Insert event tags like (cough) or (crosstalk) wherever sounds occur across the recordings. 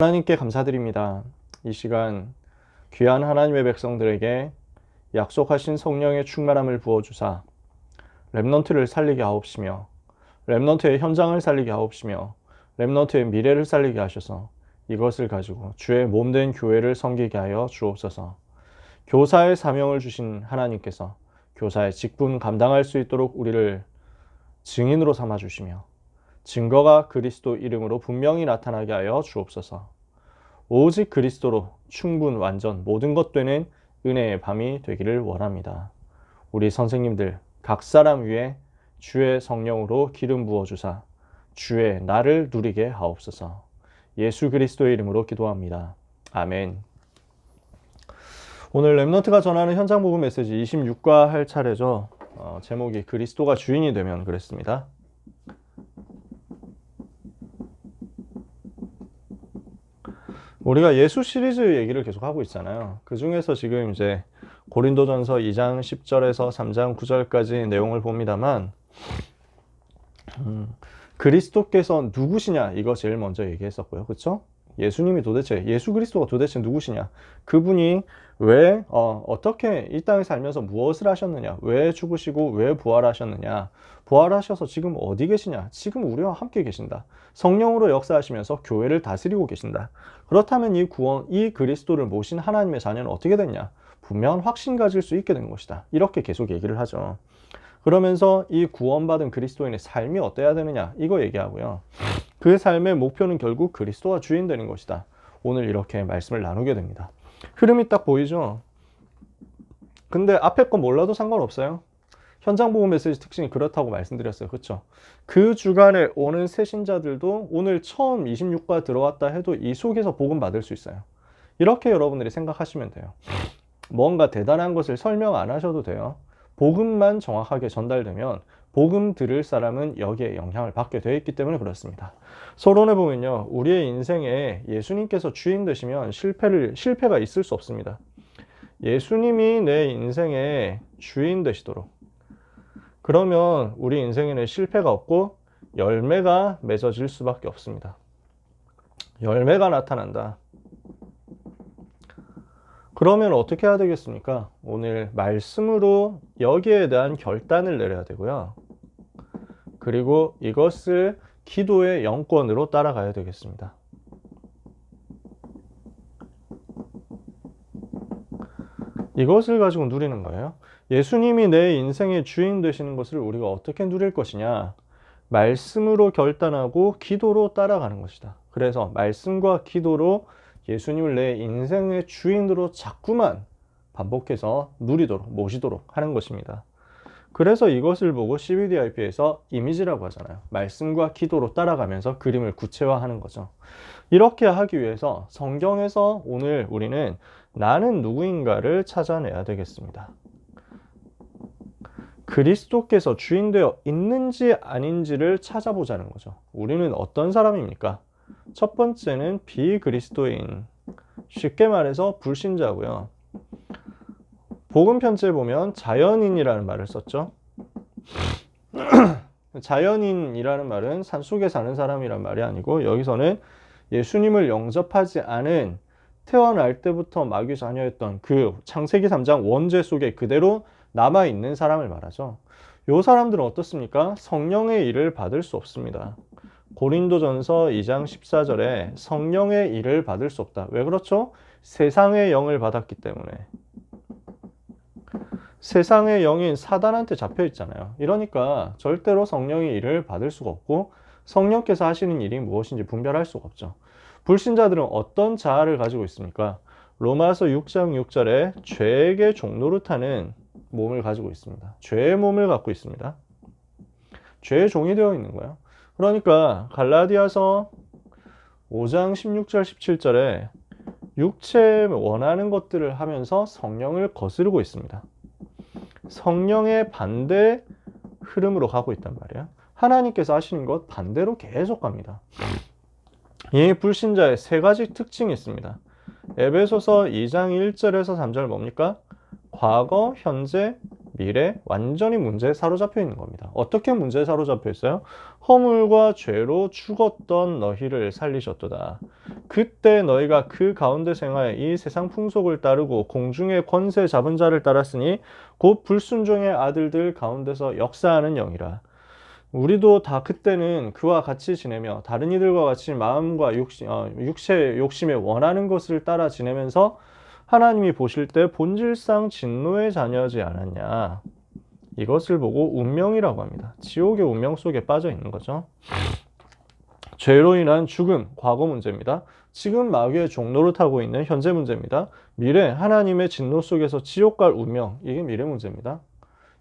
하나님께 감사드립니다. 이 시간 귀한 하나님의 백성들에게 약속하신 성령의 충만함을 부어주사 랩넌트를 살리게 하옵시며 랩넌트의 현장을 살리게 하옵시며 랩넌트의 미래를 살리게 하셔서 이것을 가지고 주의 몸된 교회를 섬기게 하여 주옵소서. 교사의 사명을 주신 하나님께서 교사의 직분 감당할 수 있도록 우리를 증인으로 삼아 주시며 증거가 그리스도 이름으로 분명히 나타나게 하여 주옵소서. 오직 그리스도로 충분 완전 모든 것 되는 은혜의 밤이 되기를 원합니다. 우리 선생님들 각 사람 위에 주의 성령으로 기름 부어 주사 주의 나를 누리게 하옵소서. 예수 그리스도의 이름으로 기도합니다. 아멘. 오늘 랩너트가 전하는 현장 복음 메시지 26과 할 차례죠. 어, 제목이 그리스도가 주인이 되면 그랬습니다. 우리가 예수 시리즈 얘기를 계속 하고 있잖아요. 그 중에서 지금 이제 고린도전서 2장 10절에서 3장 9절까지 내용을 봅니다만, 음, 그리스도께서 누구시냐 이거 제일 먼저 얘기했었고요, 그렇죠? 예수님이 도대체 예수 그리스도가 도대체 누구시냐? 그분이 왜 어, 어떻게 이 땅에 살면서 무엇을 하셨느냐? 왜 죽으시고 왜 부활하셨느냐? 부활하셔서 지금 어디 계시냐? 지금 우리와 함께 계신다. 성령으로 역사하시면서 교회를 다스리고 계신다. 그렇다면 이 구원, 이 그리스도를 모신 하나님의 자녀는 어떻게 됐냐? 분명한 확신 가질 수 있게 된 것이다. 이렇게 계속 얘기를 하죠. 그러면서 이 구원받은 그리스도인의 삶이 어때야 되느냐? 이거 얘기하고요. 그 삶의 목표는 결국 그리스도가 주인 되는 것이다. 오늘 이렇게 말씀을 나누게 됩니다. 흐름이 딱 보이죠? 근데 앞에 거 몰라도 상관없어요. 현장 보고 메시지 특징이 그렇다고 말씀드렸어요. 그렇죠? 그 주간에 오는 새신자들도 오늘 처음 26과 들어왔다 해도 이 속에서 복음 받을 수 있어요. 이렇게 여러분들이 생각하시면 돼요. 뭔가 대단한 것을 설명 안 하셔도 돼요. 복음만 정확하게 전달되면 복음 들을 사람은 여기에 영향을 받게 되어 있기 때문에 그렇습니다. 서론에 보면요. 우리의 인생에 예수님께서 주인 되시면 실패를, 실패가 있을 수 없습니다. 예수님이 내 인생의 주인 되시도록. 그러면 우리 인생에는 실패가 없고 열매가 맺어질 수밖에 없습니다. 열매가 나타난다. 그러면 어떻게 해야 되겠습니까? 오늘 말씀으로 여기에 대한 결단을 내려야 되고요. 그리고 이것을 기도의 영권으로 따라가야 되겠습니다. 이것을 가지고 누리는 거예요. 예수님이 내 인생의 주인 되시는 것을 우리가 어떻게 누릴 것이냐? 말씀으로 결단하고 기도로 따라가는 것이다. 그래서 말씀과 기도로 예수님을 내 인생의 주인으로 자꾸만 반복해서 누리도록 모시도록 하는 것입니다. 그래서 이것을 보고 CBDIP에서 이미지라고 하잖아요. 말씀과 기도로 따라가면서 그림을 구체화하는 거죠. 이렇게 하기 위해서 성경에서 오늘 우리는 나는 누구인가를 찾아내야 되겠습니다. 그리스도께서 주인되어 있는지 아닌지를 찾아보자는 거죠. 우리는 어떤 사람입니까? 첫 번째는 비그리스도인. 쉽게 말해서 불신자고요. 복음 편지에 보면 자연인이라는 말을 썼죠. (clears throat) 자연인이라는 말은 산속에 사는 사람이란 말이 아니고 여기서는 예수님을 영접하지 않은 태어날 때부터 마귀 자녀였던 그 창세기 3장 원죄 속에 그대로 남아 있는 사람을 말하죠. 요 사람들은 어떻습니까? 성령의 일을 받을 수 없습니다. 고린도전서 2장 14절에 성령의 일을 받을 수 없다. 왜 그렇죠? 세상의 영을 받았기 때문에. 세상의 영인 사단한테 잡혀 있잖아요. 이러니까 절대로 성령의 일을 받을 수가 없고 성령께서 하시는 일이 무엇인지 분별할 수가 없죠. 불신자들은 어떤 자아를 가지고 있습니까? 로마서 6장 6절에 죄에게 종노릇하는 몸을 가지고 있습니다. 죄의 몸을 갖고 있습니다. 죄의 종이 되어 있는 거예요. 그러니까 갈라디아서 5장 16절 17절에 육체 원하는 것들을 하면서 성령을 거스르고 있습니다. 성령의 반대 흐름으로 가고 있단 말이에요. 하나님께서 하시는 것 반대로 계속 갑니다. 이 불신자의 세 가지 특징이 있습니다. 에베소서 2장 1절에서 3절 뭡니까? 과거, 현재, 미래 완전히 문제에 사로잡혀 있는 겁니다. 어떻게 문제에 사로잡혀 있어요? 허물과 죄로 죽었던 너희를 살리셨도다. 그때 너희가 그 가운데 생하여 이 세상 풍속을 따르고 공중의 권세 잡은 자를 따랐으니 곧 불순종의 아들들 가운데서 역사하는 영이라. 우리도 다 그때는 그와 같이 지내며 다른 이들과 같이 마음과 육신, 어, 육체 욕심에 원하는 것을 따라 지내면서 하나님이 보실 때 본질상 진노의 자녀지 않았냐. 이것을 보고 운명이라고 합니다. 지옥의 운명 속에 빠져 있는 거죠. 죄로 인한 죽음, 과거 문제입니다. 지금 마귀의 종로를 타고 있는 현재 문제입니다. 미래, 하나님의 진노 속에서 지옥 갈 운명, 이게 미래 문제입니다.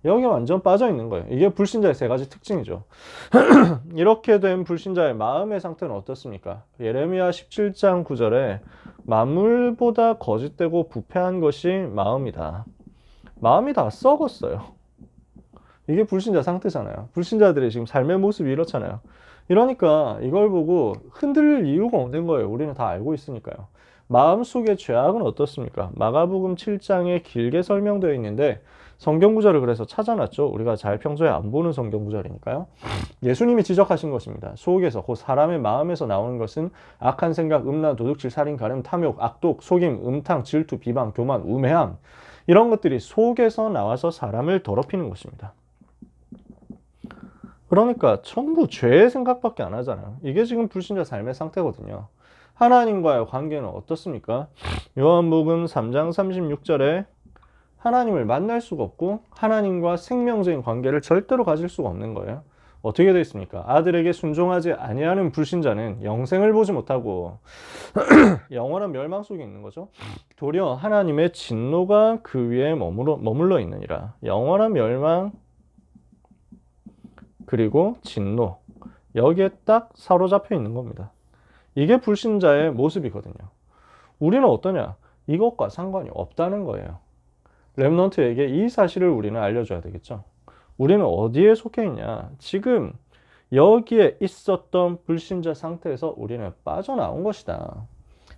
여기 완전 빠져 있는 거예요. 이게 불신자의 세 가지 특징이죠. (clears throat) 이렇게 된 불신자의 마음의 상태는 어떻습니까? 예레미야 17장 9절에 만물보다 거짓되고 부패한 것이 마음이다. 마음이 다 썩었어요. 이게 불신자 상태잖아요. 불신자들의 지금 삶의 모습이 이렇잖아요. 이러니까 이걸 보고 흔들릴 이유가 없는 거예요. 우리는 다 알고 있으니까요. 마음속의 죄악은 어떻습니까? 마가복음 7장에 길게 설명되어 있는데 성경 구절을 그래서 찾아놨죠. 우리가 잘 평소에 안 보는 성경 구절이니까요. 예수님이 지적하신 것입니다. 속에서 곧 사람의 마음에서 나오는 것은 악한 생각, 음란, 도둑질, 살인, 가름, 탐욕, 악독, 속임, 음탕, 질투, 비방, 교만, 우매함 이런 것들이 속에서 나와서 사람을 더럽히는 것입니다. 그러니까 전부 죄의 생각밖에 안 하잖아요. 이게 지금 불신자 삶의 상태거든요. 하나님과의 관계는 어떻습니까? 요한복음 3장 36절에 하나님을 만날 수가 없고 하나님과 생명적인 관계를 절대로 가질 수가 없는 거예요. 어떻게 되어 있습니까? 아들에게 순종하지 아니하는 불신자는 영생을 보지 못하고 (clears throat) 영원한 멸망 속에 있는 거죠. 도리어 하나님의 진노가 그 위에 머물러, 머물러 있느니라. 영원한 멸망 그리고 진노 여기에 딱 사로잡혀 있는 겁니다. 이게 불신자의 모습이거든요. 우리는 어떠냐? 이것과 상관이 없다는 거예요. 렘넌트에게 이 사실을 우리는 알려줘야 되겠죠. 우리는 어디에 속해 있냐? 지금 여기에 있었던 불신자 상태에서 우리는 빠져나온 것이다.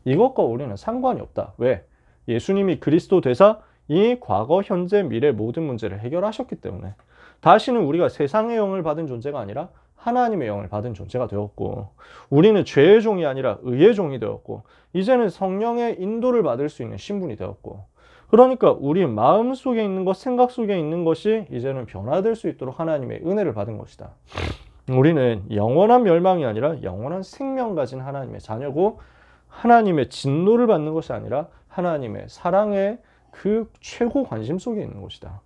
이것과 우리는 상관이 없다. 왜? 예수님이 그리스도 되사 이 과거, 현재, 미래 모든 문제를 해결하셨기 때문에 다시는 우리가 세상의 영을 받은 존재가 아니라 하나님의 영을 받은 존재가 되었고 우리는 죄의 종이 아니라 의의 종이 되었고 이제는 성령의 인도를 받을 수 있는 신분이 되었고 그러니까 우리 마음 속에 있는 것, 생각 속에 있는 것이 이제는 변화될 수 있도록 하나님의 은혜를 받은 것이다. 우리는 영원한 멸망이 아니라 영원한 생명 가진 하나님의 자녀고 하나님의 진노를 받는 것이 아니라 하나님의 사랑의 그 최고 관심 속에 있는 것이다.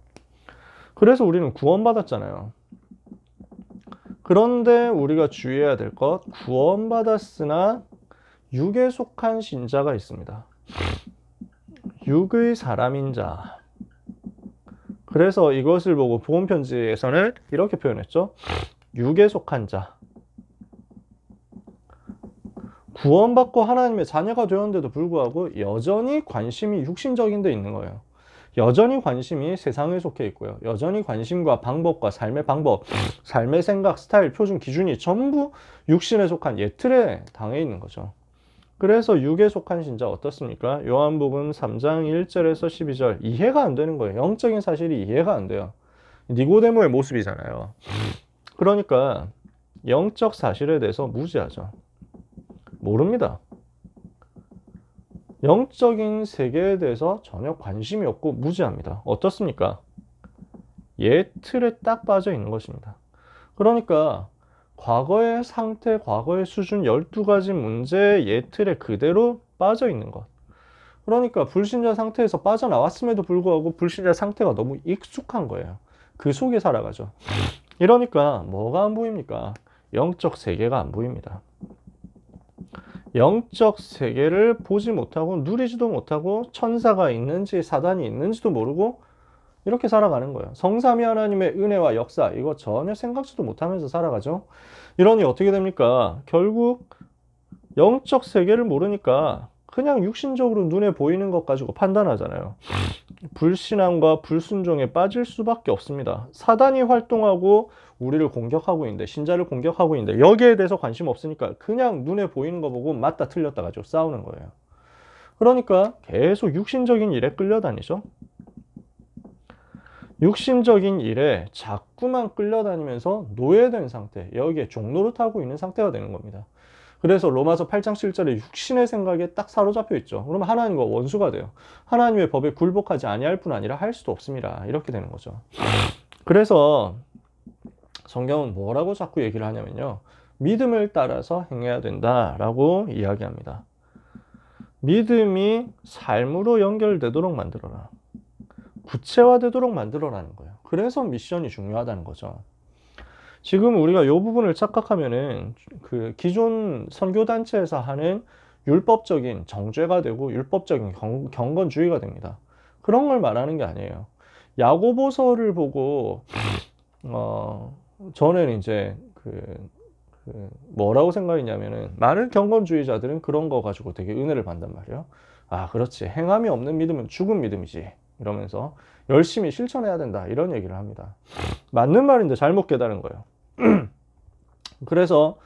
그래서 우리는 구원받았잖아요. 그런데 우리가 주의해야 될 것, 구원받았으나 육에 속한 신자가 있습니다. 육의 사람인 자. 그래서 이것을 보고 보험 편지에서는 이렇게 표현했죠. 육에 속한 자. 구원받고 하나님의 자녀가 되었는데도 불구하고 여전히 관심이 육신적인 데 있는 거예요. 여전히 관심이 세상에 속해 있고요. 여전히 관심과 방법과 삶의 방법, 삶의 생각, 스타일, 표준, 기준이 전부 육신에 속한 예틀에 당해 있는 거죠. 그래서 육에 속한 신자 어떻습니까? 요한복음 3장 1절에서 12절 이해가 안 되는 거예요. 영적인 사실이 이해가 안 돼요. 니고데모의 모습이잖아요. 그러니까 영적 사실에 대해서 무지하죠. 모릅니다. 영적인 세계에 대해서 전혀 관심이 없고 무지합니다. 어떻습니까? 예 틀에 딱 빠져 있는 것입니다. 그러니까 과거의 상태, 과거의 수준 12가지 문제의 예 틀에 그대로 빠져 있는 것. 그러니까 불신자 상태에서 빠져나왔음에도 불구하고 불신자 상태가 너무 익숙한 거예요. 그 속에 살아가죠. 이러니까 뭐가 안 보입니까? 영적 세계가 안 보입니다. 영적 세계를 보지 못하고 누리지도 못하고 천사가 있는지 사단이 있는지도 모르고 이렇게 살아가는 거예요. 성삼위 하나님의 은혜와 역사 이거 전혀 생각지도 못하면서 살아가죠. 이러니 어떻게 됩니까? 결국 영적 세계를 모르니까 그냥 육신적으로 눈에 보이는 것 가지고 판단하잖아요. 불신앙과 불순종에 빠질 수밖에 없습니다. 사단이 활동하고 우리를 공격하고 있는데 신자를 공격하고 있는데 여기에 대해서 관심 없으니까 그냥 눈에 보이는 거 보고 맞다 틀렸다 가지고 싸우는 거예요. 그러니까 계속 육신적인 일에 끌려다니죠. 육신적인 일에 자꾸만 끌려다니면서 노예된 상태, 여기에 종로를 타고 있는 상태가 되는 겁니다. 그래서 로마서 8장 7절에 육신의 생각에 딱 사로잡혀 있죠. 그러면 하나님과 원수가 돼요. 하나님의 법에 굴복하지 아니할 뿐 아니라 할 수도 없습니다. 이렇게 되는 거죠. 그래서 성경은 뭐라고 자꾸 얘기를 하냐면요. 믿음을 따라서 행해야 된다라고 이야기합니다. 믿음이 삶으로 연결되도록 만들어라. 구체화되도록 만들어라는 거예요. 그래서 미션이 중요하다는 거죠. 지금 우리가 이 부분을 착각하면은 그 기존 선교단체에서 하는 율법적인 정죄가 되고 율법적인 경, 경건주의가 됩니다. 그런 걸 말하는 게 아니에요. 야고보서를 보고 어 저는 이제 그, 그 뭐라고 생각했냐면은 많은 경건주의자들은 그런 거 가지고 되게 은혜를 받단 말이에요. 아 그렇지 행함이 없는 믿음은 죽은 믿음이지 이러면서 열심히 실천해야 된다 이런 얘기를 합니다. 맞는 말인데 잘못 깨달은 거예요. 그래서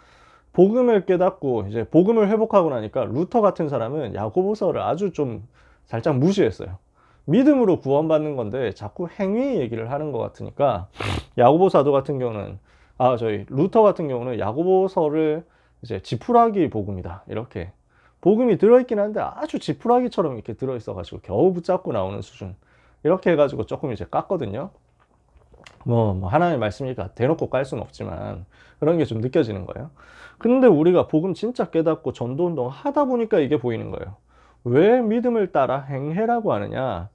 복음을 깨닫고 이제 복음을 회복하고 나니까 루터 같은 사람은 야고보서를 아주 좀 살짝 무시했어요. 믿음으로 구원받는 건데 자꾸 행위 얘기를 하는 것 같으니까 야고보 사도 같은 경우는 아 저희 루터 같은 경우는 야고보서를 이제 지푸라기 복음이다 이렇게 복음이 들어있긴 한데 아주 지푸라기처럼 이렇게 들어있어가지고 겨우 붙잡고 나오는 수준 이렇게 해가지고 조금 이제 깠거든요. 뭐, 뭐 하나님의 말씀이니까 대놓고 깔 수는 없지만 그런 게 좀 느껴지는 거예요. 근데 우리가 복음 진짜 깨닫고 전도 운동 하다 보니까 이게 보이는 거예요. 왜 믿음을 따라 행해라고 하느냐?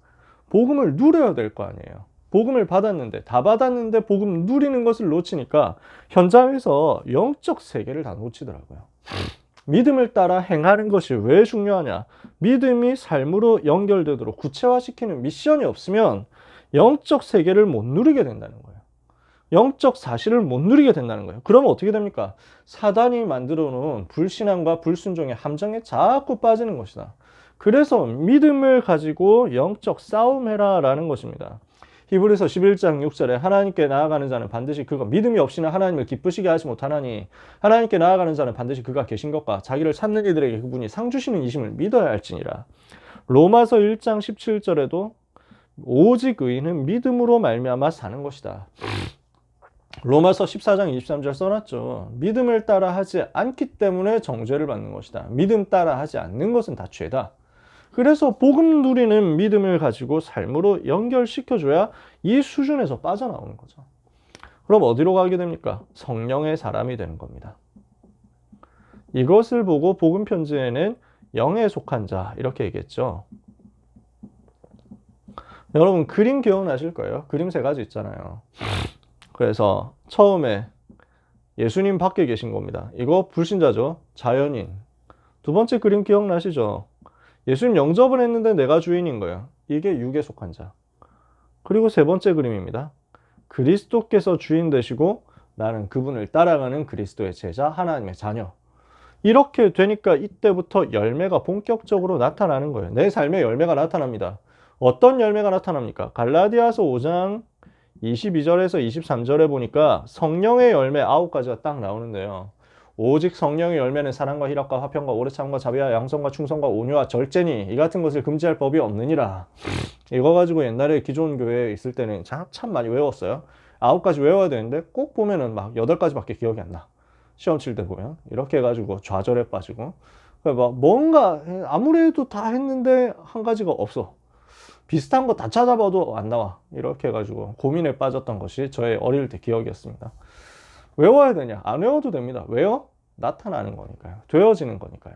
복음을 누려야 될 거 아니에요. 복음을 받았는데 다 받았는데 복음 누리는 것을 놓치니까 현장에서 영적 세계를 다 놓치더라고요. 믿음을 따라 행하는 것이 왜 중요하냐? 믿음이 삶으로 연결되도록 구체화시키는 미션이 없으면 영적 세계를 못 누리게 된다는 거예요. 영적 사실을 못 누리게 된다는 거예요. 그러면 어떻게 됩니까? 사단이 만들어 놓은 불신앙과 불순종의 함정에 자꾸 빠지는 것이다. 그래서 믿음을 가지고 영적 싸움해라 라는 것입니다. 히브리서 11장 6절에 하나님께 나아가는 자는 반드시 그가 믿음이 없이는 하나님을 기쁘시게 하지 못하나니 하나님께 나아가는 자는 반드시 그가 계신 것과 자기를 찾는 이들에게 그분이 상 주시는 이심을 믿어야 할지니라. 로마서 1장 17절에도 오직 의인은 믿음으로 말미암아 사는 것이다. 로마서 14장 23절 써놨죠. 믿음을 따라 하지 않기 때문에 정죄를 받는 것이다. 믿음 따라 하지 않는 것은 다 죄다. 그래서 복음 누리는 믿음을 가지고 삶으로 연결시켜줘야 이 수준에서 빠져나오는 거죠. 그럼 어디로 가게 됩니까? 성령의 사람이 되는 겁니다. 이것을 보고 복음 편지에는 영에 속한 자 이렇게 얘기했죠. 여러분 그림 기억나실 거예요. 그림 세 가지 있잖아요. 그래서 처음에 예수님 밖에 계신 겁니다. 이거 불신자죠. 자연인. 두 번째 그림 기억나시죠? 예수님 영접을 했는데 내가 주인인 거예요. 이게 육에 속한 자. 그리고 세 번째 그림입니다. 그리스도께서 주인 되시고 나는 그분을 따라가는 그리스도의 제자, 하나님의 자녀. 이렇게 되니까 이때부터 열매가 본격적으로 나타나는 거예요. 내 삶에 열매가 나타납니다. 어떤 열매가 나타납니까? 갈라디아서 5장 22절에서 23절에 보니까 성령의 열매 9가지가 딱 나오는데요. 오직 성령의 열매는 사랑과 희락과 화평과 오래 참과 자비와 양성과 충성과 온유와 절제니 이 같은 것을 금지할 법이 없느니라. 이거 가지고 옛날에 기존 교회에 있을 때는 참, 참 많이 외웠어요. 아홉 가지 외워야 되는데 꼭 보면은 막 여덟 가지밖에 기억이 안 나. 시험 칠 때 보면 이렇게 해가지고 좌절에 빠지고 막 뭔가 아무리 해도 다 했는데 한 가지가 없어. 비슷한 거 다 찾아봐도 안 나와. 이렇게 해가지고 고민에 빠졌던 것이 저의 어릴 때 기억이었습니다. 외워야 되냐? 안 외워도 됩니다. 왜요? 나타나는 거니까요. 되어지는 거니까요.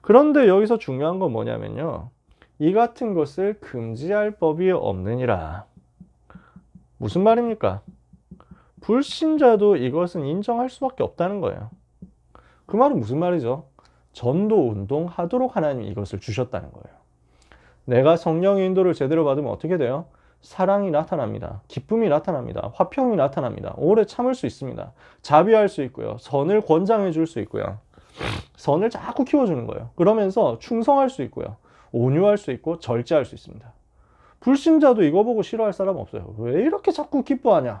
그런데 여기서 중요한 건 뭐냐면요. 이 같은 것을 금지할 법이 없느니라. 무슨 말입니까? 불신자도 이것은 인정할 수밖에 없다는 거예요. 그 말은 무슨 말이죠? 전도 운동 하도록 하나님이 이것을 주셨다는 거예요. 내가 성령의 인도를 제대로 받으면 어떻게 돼요? 사랑이 나타납니다. 기쁨이 나타납니다. 화평이 나타납니다. 오래 참을 수 있습니다. 자비할 수 있고요. 선을 권장해 줄 수 있고요. 선을 자꾸 키워주는 거예요. 그러면서 충성할 수 있고요. 온유할 수 있고 절제할 수 있습니다. 불신자도 이거 보고 싫어할 사람 없어요. 왜 이렇게 자꾸 기뻐하냐?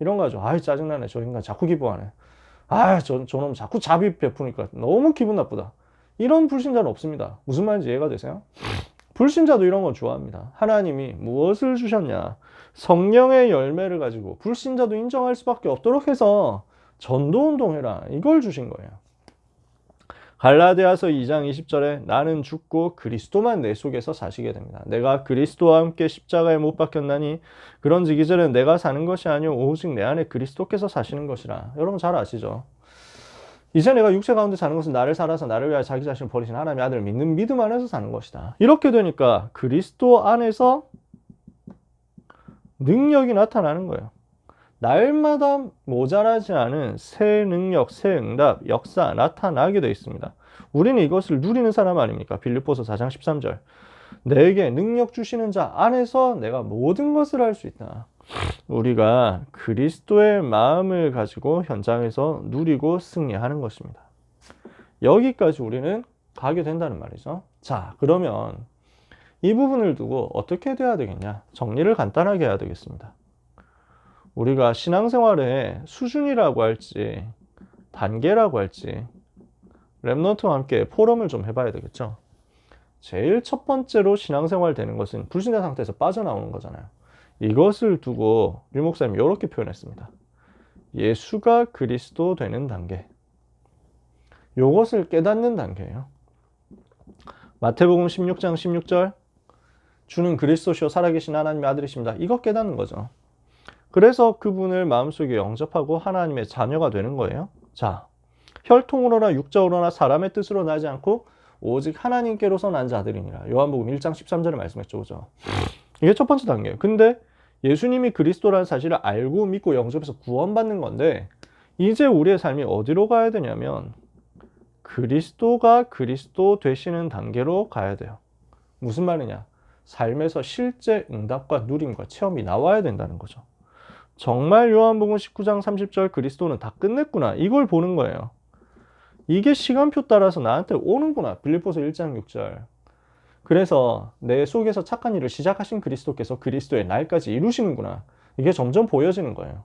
이런 거죠. 아이 짜증나네. 저 인간 자꾸 기뻐하네. 아, 저, 저놈 자꾸 자비 베푸니까 너무 기분 나쁘다. 이런 불신자는 없습니다. 무슨 말인지 이해가 되세요? 불신자도 이런 건 좋아합니다. 하나님이 무엇을 주셨냐? 성령의 열매를 가지고 불신자도 인정할 수밖에 없도록 해서 전도 운동해라. 이걸 주신 거예요. 갈라디아서 2장 20절에 나는 죽고 그리스도만 내 속에서 사시게 됩니다. 내가 그리스도와 함께 십자가에 못 박혔나니 그런즉 이제는 내가 사는 것이 아니요 오직 내 안에 그리스도께서 사시는 것이라. 여러분 잘 아시죠? 이제 내가 육체 가운데 사는 것은 나를 살아서 나를 위하여 자기 자신을 버리신 하나님의 아들을 믿는 믿음 안에서 사는 것이다. 이렇게 되니까 그리스도 안에서 능력이 나타나는 거예요. 날마다 모자라지 않은 새 능력, 새 응답, 역사 나타나게 되어 있습니다. 우리는 이것을 누리는 사람 아닙니까? 빌립보서 4장 13절. 내게 능력 주시는 자 안에서 내가 모든 것을 할 수 있다. 우리가 그리스도의 마음을 가지고 현장에서 누리고 승리하는 것입니다. 여기까지 우리는 가게 된다는 말이죠. 자, 그러면 이 부분을 두고 어떻게 돼야 되겠냐? 정리를 간단하게 해야 되겠습니다. 우리가 신앙생활의 수준이라고 할지 단계라고 할지 랩너트와 함께 포럼을 좀 해봐야 되겠죠. 제일 첫 번째로 신앙생활 되는 것은 불신자 상태에서 빠져나오는 거잖아요. 이것을 두고 류 목사님이 이렇게 표현했습니다. 예수가 그리스도 되는 단계. 이것을 깨닫는 단계예요. 마태복음 16장 16절 주는 그리스도시요 살아계신 하나님의 아들이십니다. 이거 깨닫는 거죠. 그래서 그분을 마음속에 영접하고 하나님의 자녀가 되는 거예요. 자, 혈통으로나 육적으로나 사람의 뜻으로 나지 않고 오직 하나님께로서 난 자들이니라. 요한복음 1장 13절에 말씀했죠. 그죠? 이게 첫 번째 단계예요. 근데 예수님이 그리스도라는 사실을 알고 믿고 영접해서 구원받는 건데 이제 우리의 삶이 어디로 가야 되냐면 그리스도가 그리스도 되시는 단계로 가야 돼요. 무슨 말이냐? 삶에서 실제 응답과 누림과 체험이 나와야 된다는 거죠. 정말 요한복음 19장 30절 그리스도는 다 끝냈구나. 이걸 보는 거예요. 이게 시간표 따라서 나한테 오는구나. 빌립보서 1장 6절. 그래서 내 속에서 착한 일을 시작하신 그리스도께서 그리스도의 날까지 이루시는구나. 이게 점점 보여지는 거예요.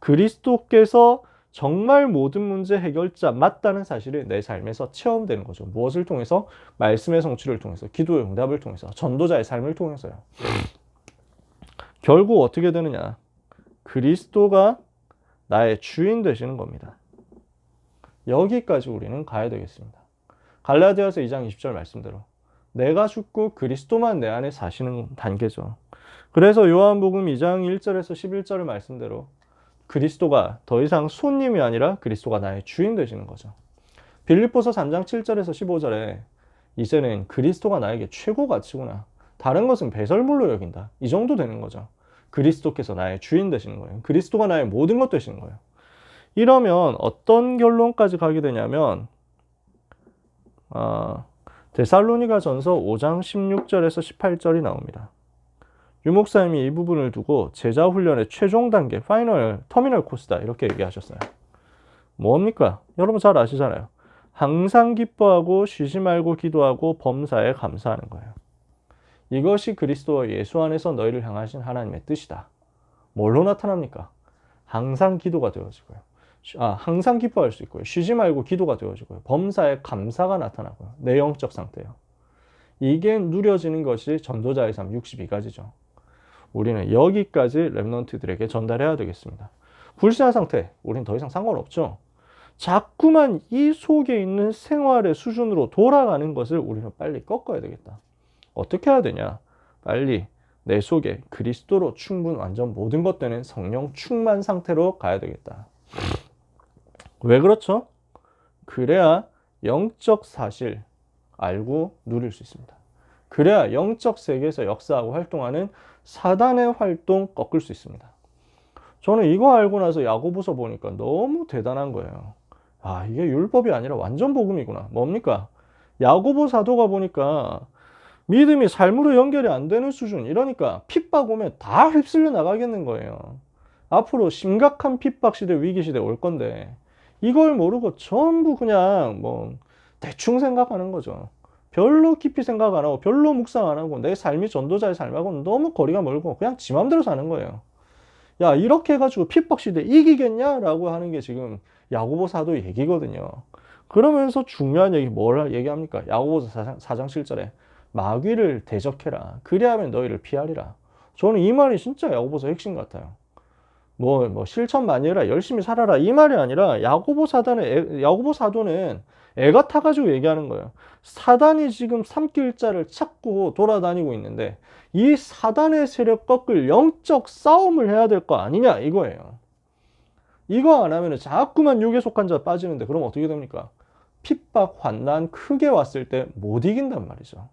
그리스도께서 정말 모든 문제 해결자 맞다는 사실이 내 삶에서 체험되는 거죠. 무엇을 통해서? 말씀의 성취를 통해서, 기도의 응답을 통해서, 전도자의 삶을 통해서요. 결국 어떻게 되느냐? 그리스도가 나의 주인 되시는 겁니다. 여기까지 우리는 가야 되겠습니다. 갈라디아서 2장 20절 말씀대로 내가 죽고 그리스도만 내 안에 사시는 단계죠. 그래서 요한복음 2장 1절에서 11절의 말씀대로 그리스도가 더 이상 손님이 아니라 그리스도가 나의 주인 되시는 거죠. 빌립보서 3장 7절에서 15절에 이제는 그리스도가 나에게 최고 가치구나. 다른 것은 배설물로 여긴다. 이 정도 되는 거죠. 그리스도께서 나의 주인 되시는 거예요. 그리스도가 나의 모든 것 되시는 거예요. 이러면 어떤 결론까지 가게 되냐면 어, 데살로니가 전서 5장 16절에서 18절이 나옵니다. 유목사님이 이 부분을 두고 제자 훈련의 최종 단계, 파이널, 터미널 코스다 이렇게 얘기하셨어요. 뭡니까? 여러분 잘 아시잖아요. 항상 기뻐하고 쉬지 말고 기도하고 범사에 감사하는 거예요. 이것이 그리스도와 예수 안에서 너희를 향하신 하나님의 뜻이다. 뭘로 나타납니까? 항상 기도가 되어지고요. 아, 항상 기뻐할 수 있고요. 쉬지 말고 기도가 되어지고요. 범사에 감사가 나타나고요. 내 영적 상태요. 이게 누려지는 것이 전도자의 삶 62가지죠. 우리는 여기까지 랩런트들에게 전달해야 되겠습니다. 불신한 상태, 우리는 더 이상 상관없죠. 자꾸만 이 속에 있는 생활의 수준으로 돌아가는 것을 우리는 빨리 꺾어야 되겠다. 어떻게 해야 되냐? 빨리 내 속에 그리스도로 충분 완전 모든 것 되는 성령 충만 상태로 가야 되겠다. 왜 그렇죠? 그래야 영적 사실 알고 누릴 수 있습니다. 그래야 영적 세계에서 역사하고 활동하는 사단의 활동 꺾을 수 있습니다. 저는 이거 알고 나서 야고보서 보니까 너무 대단한 거예요. 아, 이게 율법이 아니라 완전 복음이구나. 뭡니까? 야고보 사도가 보니까 믿음이 삶으로 연결이 안 되는 수준. 이러니까 핍박 오면 다 휩쓸려 나가겠는 거예요. 앞으로 심각한 핍박 시대, 위기 시대 올 건데 이걸 모르고 전부 그냥 뭐 대충 생각하는 거죠. 별로 깊이 생각 안 하고 별로 묵상 안 하고 내 삶이 전도자의 삶하고는 너무 거리가 멀고 그냥 지 맘대로 사는 거예요. 야 이렇게 해가지고 핍박 시대 이기겠냐라고 하는 게 지금 야고보 사도 얘기거든요. 그러면서 중요한 얘기 뭘 얘기합니까? 야고보서 4장, 4장 7절에 마귀를 대적해라. 그리하면 너희를 피하리라. 저는 이 말이 진짜 야고보서 핵심 같아요. 뭐, 뭐 실천 많이 해라, 열심히 살아라 이 말이 아니라 야고보 사단은 애- 야고보 사도는 애가 타가지고 얘기하는 거예요. 사단이 지금 삼킬자를 찾고 돌아다니고 있는데 이 사단의 세력 꺾을 영적 싸움을 해야 될 거 아니냐 이거예요. 이거 안 하면 자꾸만 육에 속한 자 빠지는데 그럼 어떻게 됩니까? 핍박, 환난 크게 왔을 때 못 이긴단 말이죠.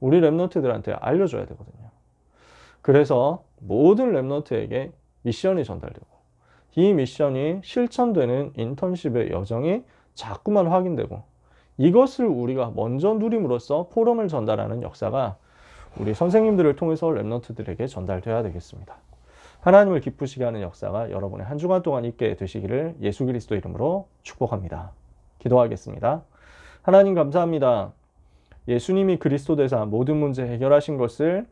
우리 랩너트들한테 알려줘야 되거든요. 그래서 모든 랩너트에게 미션이 전달되고 이 미션이 실천되는 인턴십의 여정이 자꾸만 확인되고 이것을 우리가 먼저 누림으로써 포럼을 전달하는 역사가 우리 선생님들을 통해서 랩너트들에게 전달돼야 되겠습니다. 하나님을 기쁘시게 하는 역사가 여러분의 한 주간 동안 있게 되시기를 예수 그리스도 이름으로 축복합니다. 기도하겠습니다. 하나님 감사합니다. 예수님이 그리스도 되사 모든 문제 해결하신 것을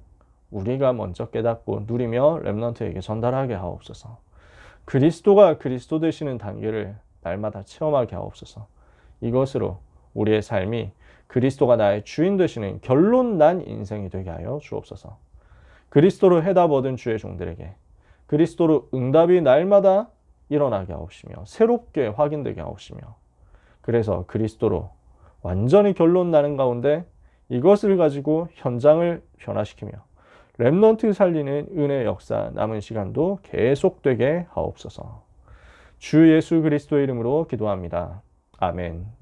우리가 먼저 깨닫고 누리며 렘넌트에게 전달하게 하옵소서. 그리스도가 그리스도 되시는 단계를 날마다 체험하게 하옵소서. 이것으로 우리의 삶이 그리스도가 나의 주인 되시는 결론 난 인생이 되게 하여 주옵소서. 그리스도로 해답 얻은 주의 종들에게 그리스도로 응답이 날마다 일어나게 하옵시며 새롭게 확인되게 하옵시며 그래서 그리스도로 완전히 결론 나는 가운데 이것을 가지고 현장을 변화시키며 랩넌트 살리는 은혜 역사 남은 시간도 계속되게 하옵소서. 주 예수 그리스도의 이름으로 기도합니다. 아멘.